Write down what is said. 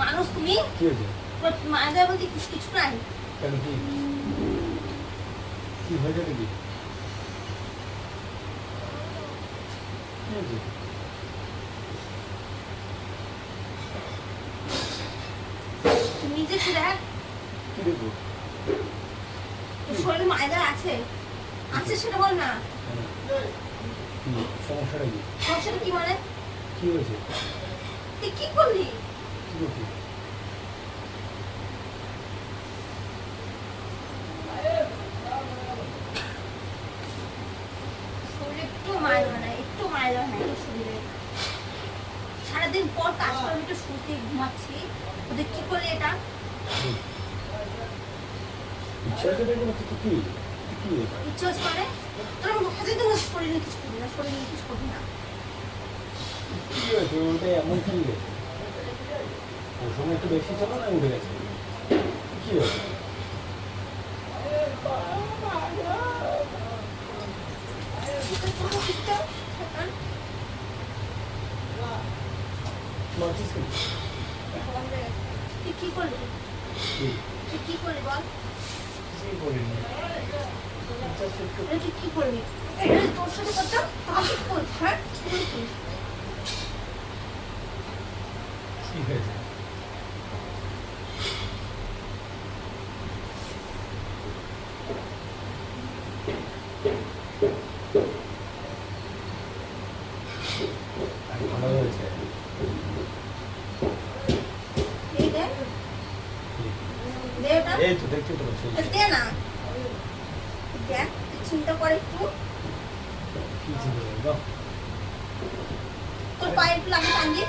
মানুষ তুমি? কি হয়েছে? বলতে কিছু নাই? কেন কি? কি হয়েছে নাকি? কি হয়েছে? তুই নিজে কি দেখব? শরীরে মায়েরা আছে? আছে সেটা বল না। সমস্যাটা কি? সমস্যাটা কি মানে কি হয়েছে? তুই কি করলি? সারাদিন পর কাজ করে আমি একটু শুতে ঘুমাচ্ছি। ওদের কি করলি এটা? ইচ্ছা আছে দেখব না? তুই কি? হচ্ছে মানে? তোর কাজে তো শরীরে কিছু করবি না শরীরে কিছু করবি না। কি হয়েছে ওটা এমন কি ওর সময় একটু বেশি ছিল না উঠে গেছে কি হয়েছে মারছিস কেন? তুই কি করলি কি? কি করলি বল তুই কি করলি তোর সাথে করতাম তাহলে কি হ্যাঁ কি হয়েছে? এই তো তো। দে না। দেখ চিন্তা করে একটু। কি তোর পায়ে একটু লাগে টান দিয়ে